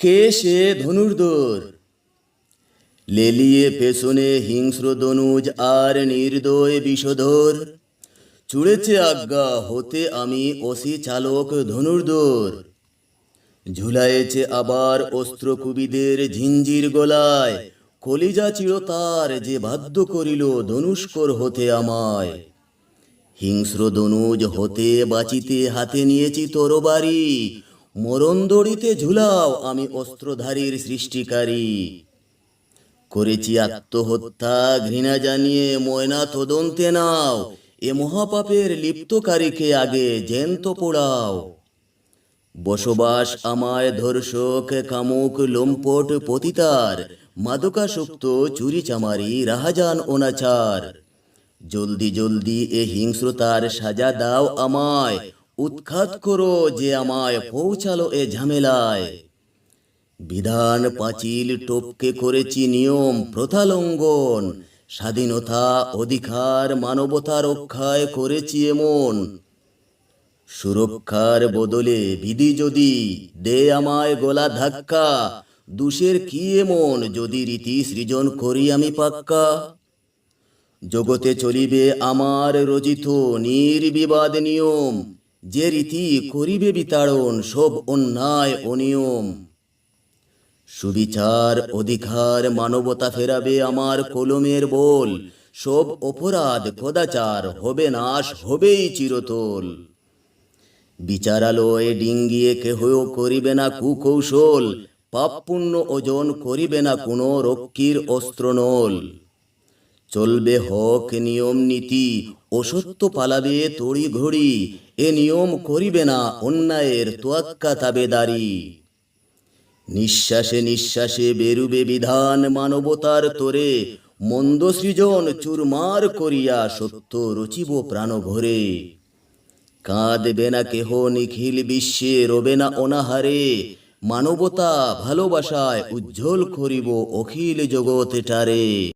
কে সে ধনুর্ধর? লেলিয়ে পেছনে হিংস্র দনুজ আর নির্দয় বিষধর। চুড়েছে আজ্ঞা, হতে আমি অসি চালক ধনুর্ধর। ঝুলায়েছে আবার অস্ত্রকুবিদের ঝিঞ্জির গলায়। কলিজা চিরতার যে বাধ্য করিল ধনুষ্কর হতে আমায়। হিংস্র দনুজ হতে বাঁচিতে হাতে নিয়েছি তরবারি। মরণ ঝুলাও আমি অস্ত্রধারীর সৃষ্টিকারী। করেছি আত্মহত্যা, ঘৃণা জানিয়ে ময়না তদন্তে নাও, এ মহাপাপের লিপ্তকারীকে আগে জ্যান্ত পোড়াও। বসবাস আমায় ধর্ষক, কামুক, লোম্পট, পতিতার, মাদকাসক্ত চুরি চামারি রাহাজান, অনাচার। জলদি জলদি এ হিংস্রতার সাজা দাও আমায় উৎখাত করো যে আমায় পৌঁছালো এ ঝামেলায়। বিধান পাঁচিল টপকে করেছি নিয়ম প্রথা লঙ্ঘন স্বাধীনতা অধিকার মানবতা রক্ষায় করেছি এমন। সুরক্ষার বদলে বিধি যদি দে আমায় গলা ধাক্কা, দুষের কি এমন যদি রীতি সৃজন করি আমি পাক্কা? জগতে চলিবে আমার রচিত নির্বিবাদ নিয়ম যে রীতি করিবে বিতাড়ন, সব অন্যায় অনিয়ম সুবিচার অধিকার মানবতা ফেরাবে আমার কলমের বল, সব অপরাধ কদাচার হবে নাশ হবেই চিরতল। বিচারালয়ে ডিঙ্গিয়ে কেহও করিবে না কুকৌশল পাপ পুণ্য ওজন করিবে না কোনো রক্ষীর অস্ত্রনল। চলবে হক, নিয়ম, নীতি অসত্য পালাবে তড়ি ঘড়ি, এ নিয়ম করিবে না অন্যায়ের তোয়াক্কা তাবেদারি। নিঃশ্বাসে নিঃশ্বাসে বেরুবে বিধান মানবতার তোরে, মন্দ সৃজন চুরমার করিয়া সত্য রচিব প্রাণ ভরে কাঁদবে না কেহ, নিখিল বিশ্বে রবে না অনাহারে, মানবতা ভালোবাসায় উজ্জ্বল করিব অখিল জগৎ টারে